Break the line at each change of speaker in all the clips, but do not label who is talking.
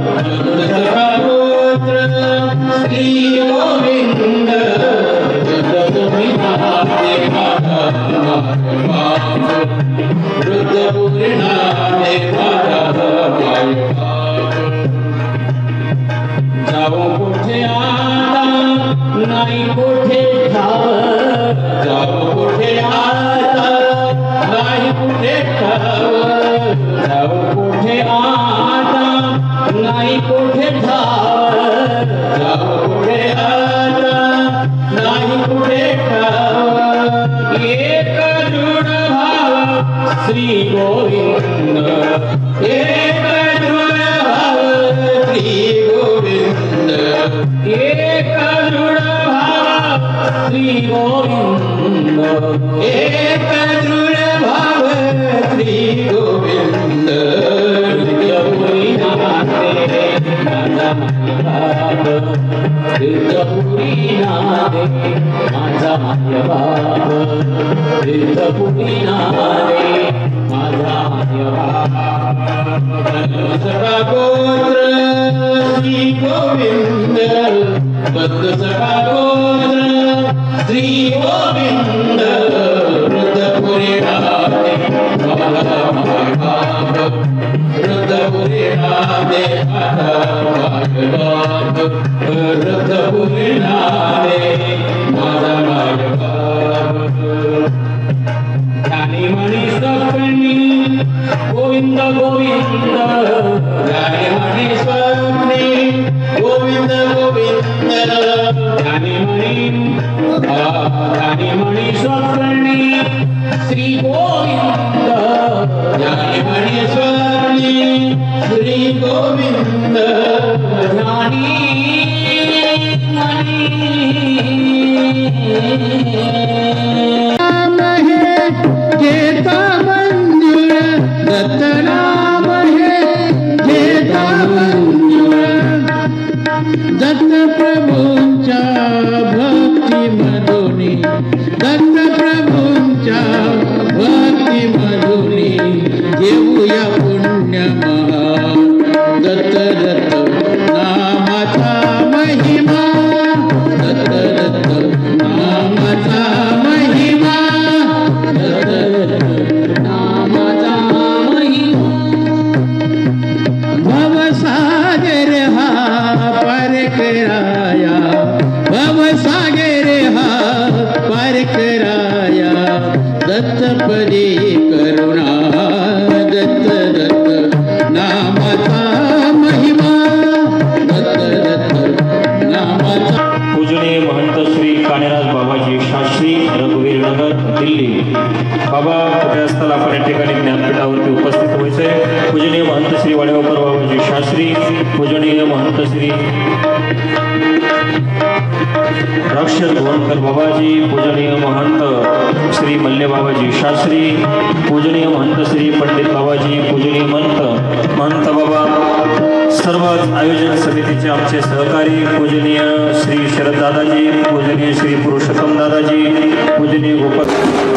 Hallelujah. Govind एक दृढ नाते माझा भाव तुझपुरी नाते माझा माय भाव तुझपुरी नाते
സഹാഗോത്ര ശ്രീ ഗോവിന്ദ പത്ത് സഹാഗോത്ര ശ്രീ ഗോവിന്ദ ഋതപുരിണാമേ ഋതപുരിണാമേ ഋതപുരിണാമേ മദ
पूजनीय महंत श्री रक्षण गोवणकर बाबाजी पूजनीय महंत श्री मल्ले बाबाजी शास्त्री पूजनीय महंत श्री पंडित बाबाजी पूजनीय महंत महंत बाबा सर्वच आयोजन समितीचे आमचे सहकारी पूजनीय श्री शरद दादाजी पूजनीय श्री पुरुषोत्तम दादाजी पूजनीय गोपाल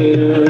you.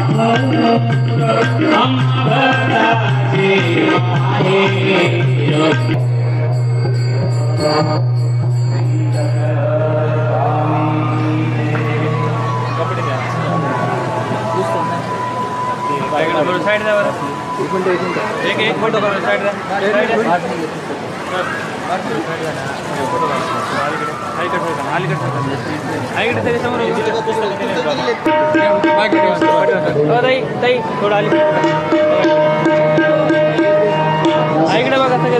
साइड द्या बरं एक
मिनटं एक मिनटं एक एक photo side side side side द्या फोटो काढा थोडं अलीकडे ऐकडे बघा सगळे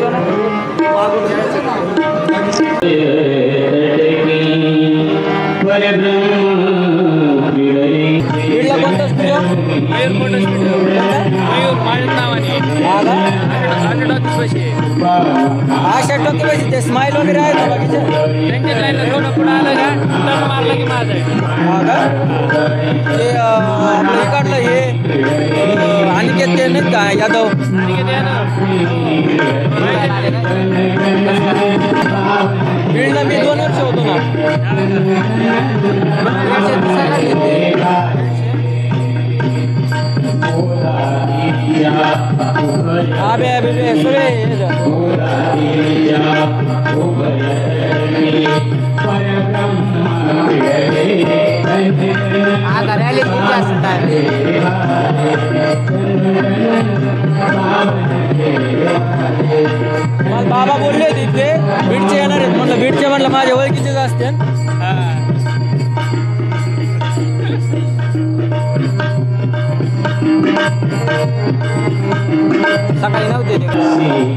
बीडला कोणता studio Mayur photo studio Mayur माझ्या नावाने
आशा टक्के पैसे ते स्माईल वगैरे आहे का बाकीचे?
त्यांच्या जायला थोडं पुढं आलं का? टर्न मारलं की माझं आहे
हा का? ते आपलं हे काढलं हे अनिकेत ते नाहीत का? यादव.
आणि किती आहे ना
बीडला मी दोन वर्ष होतो ना. दीडशे दिसायला लागले ते. आबे आबे बे, सगळे मला बाबा बोलले तिथे इथे बीडचे येणार आहेत. म्हटलं बीडचे म्हटलं माझ्या ओळखीचेच असते सकाळी नव्हते ते
अयोग्य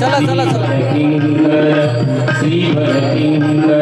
चला चला चला.
श्री श्रीवर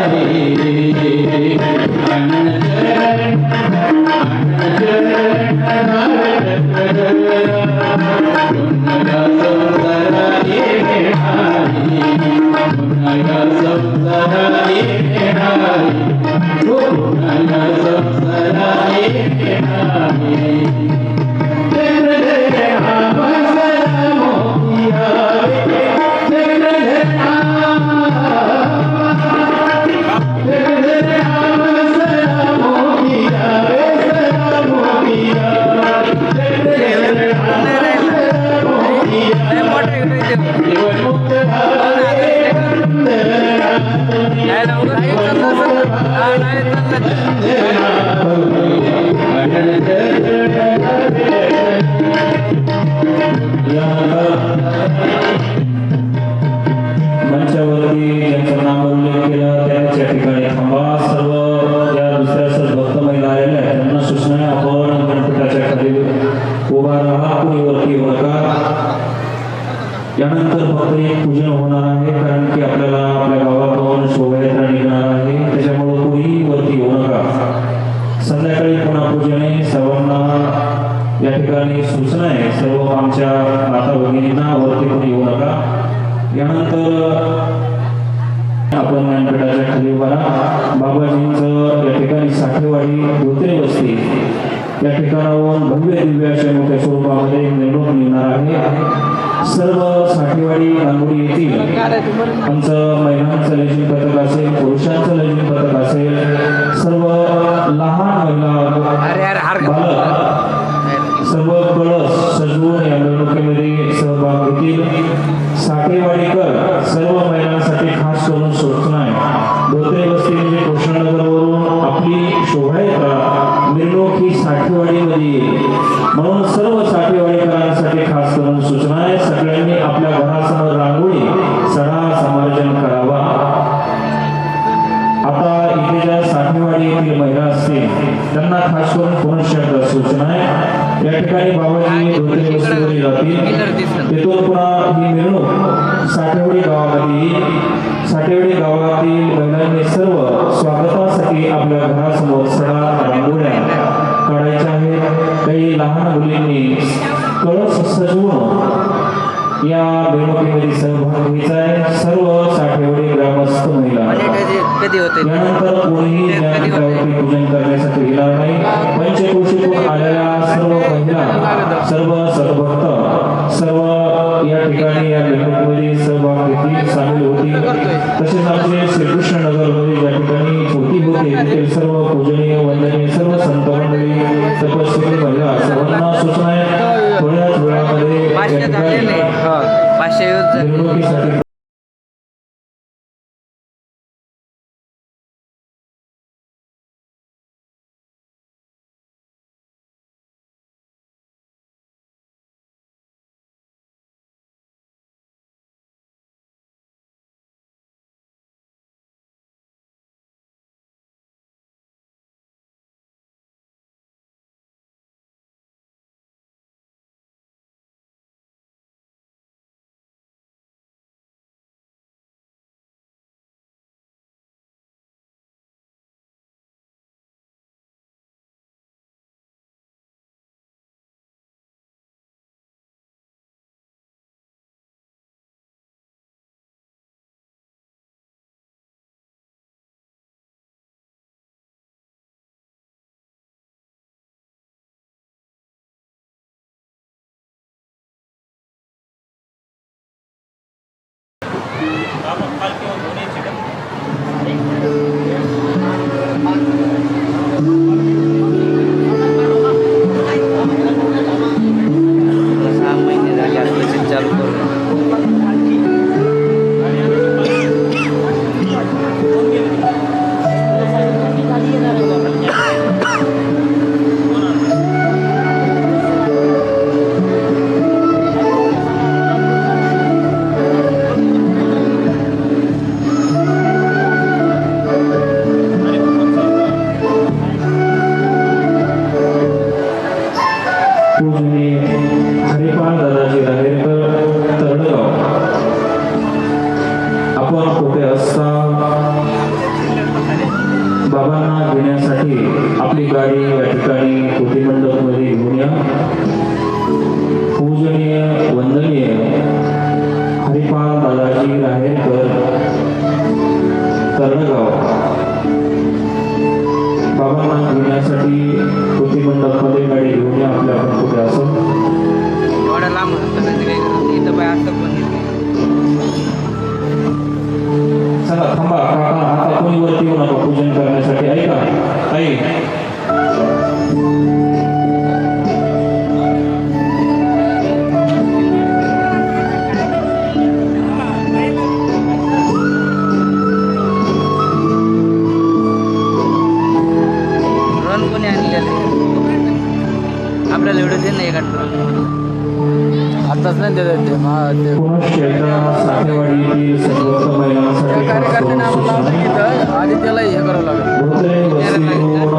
لا لا لا لا لا لا या ठिकाणाहून भव्य दिव्य अशा मोठ्या स्वरूपामध्ये निवडणूक निघणार आहे. सर्व साठेवाडी रांगोळी येतील. आमचं महिलांचं लेझिम पथक असेल पुरुषांचं लेझिम पथक असेल सर्व लहान महिला बालक सर्व कळस सजवून या मिरवणुकीमध्ये सहभाग घेतील. साठेवाडीकर सर्व महिलांसाठी खास करून सूचना एकदा सूचना आहे. या ठिकाणी बाबाजी धोत्रे वस्तीवरील जातील. तिथून पुन्हा ही मिरवणूक साठेवाडी गावामध्ये येईल साठेवाडी गावातील महिलांनी सर्व स्वागतासाठी आपल्या घरासमोर सडा रांगोळ्या काढायच्या आहेत. काही लहान मुलींनी कळस सजवून या मिरवणुकीमध्ये सहभाग घ्यायचा आहे. सर्व साठेवाडी ग्रामस्थ महिला.
कधी होते?
यानंतर कोणीही ज्ञानपीठावरती पूजन करण्यासाठी येणार नाही. पंचक्रोशीतून आलेल्या सर्व महिला सर्व सद्भक्त सर्व या ठिकाणी या मिरवणुकीमध्ये सहभाग घेतील सामील होतील. तसेच आमचे श्रीकृष्ण नगरमध्ये ज्या ठिकाणी छोटी होते तेथील सर्व पूजनीय वंदनीय सर्व संत मंडळी तपस्वी महिला सर्वांना सूचना आहे. थोड्याच वेळामध्ये या ठिकाणी Şey Aşağı yoldu. येऊ करण्यासाठी. ऐका.
ऐक आपल्याला एवढं ते नाही काढतो आताच नाही देत ते मा- ते
पुनश्च एकदा साठेवाडी येथील सर्वोत्तम महिलांसाठी
कार्यकर्ते नाव लावलं की इथं आधी त्याला हे करावं लागेल.
मिरवणूक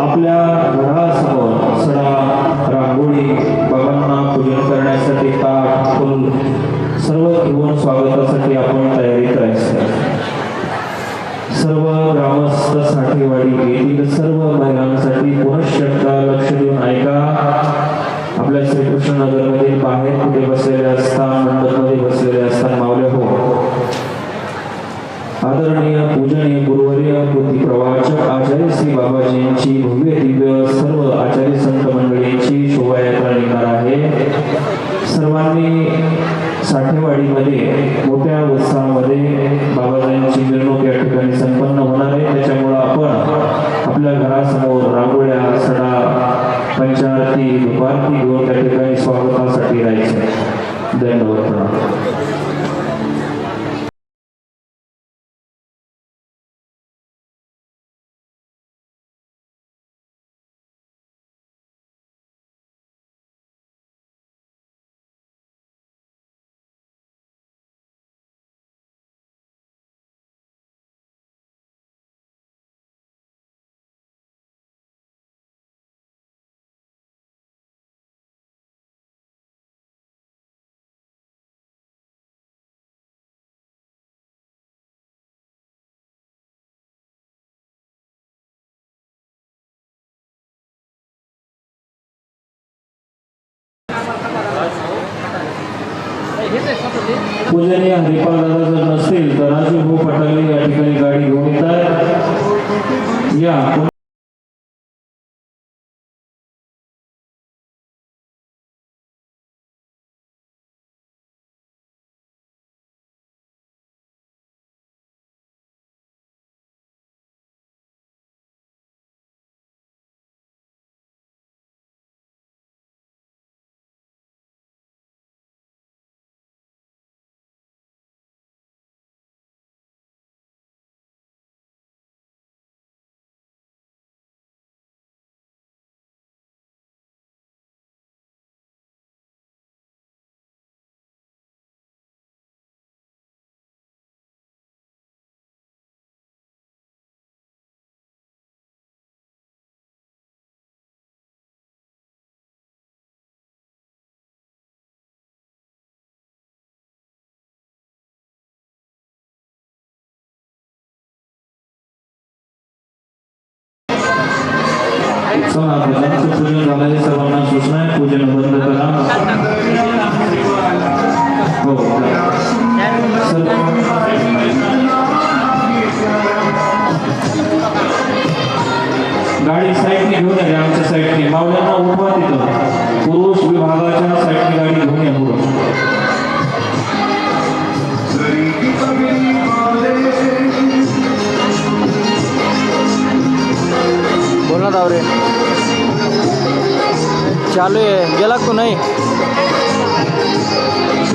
आपल्या घरासमोर सडा रांगोळी बाबांना पूजन करण्यासाठी ताट फुल सर्व घेऊन स्वागतासाठी आपण तयारी करायची सर्व साठेवाडी येथील सर्व महिला पूजनीय हरिपाल दादा जर नसतील तर राजू भाऊ पटाले
Sono abbia
la.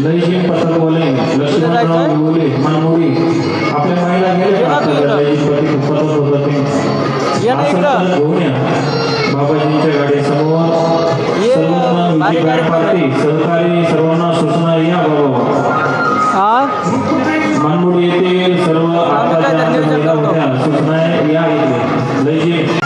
दहीजी पथकवाले लक्ष्मणराव गोले मानमोडी आपल्या माईला गेले पथक होतं ते.
गोण्या
बाबाजींच्या
गाडी
समोर सर्वांना सहकारी सर्वांना सूचना
या
बाबा.
मानमोडी
येथील सर्व आता सूचना या इथे.
लयजी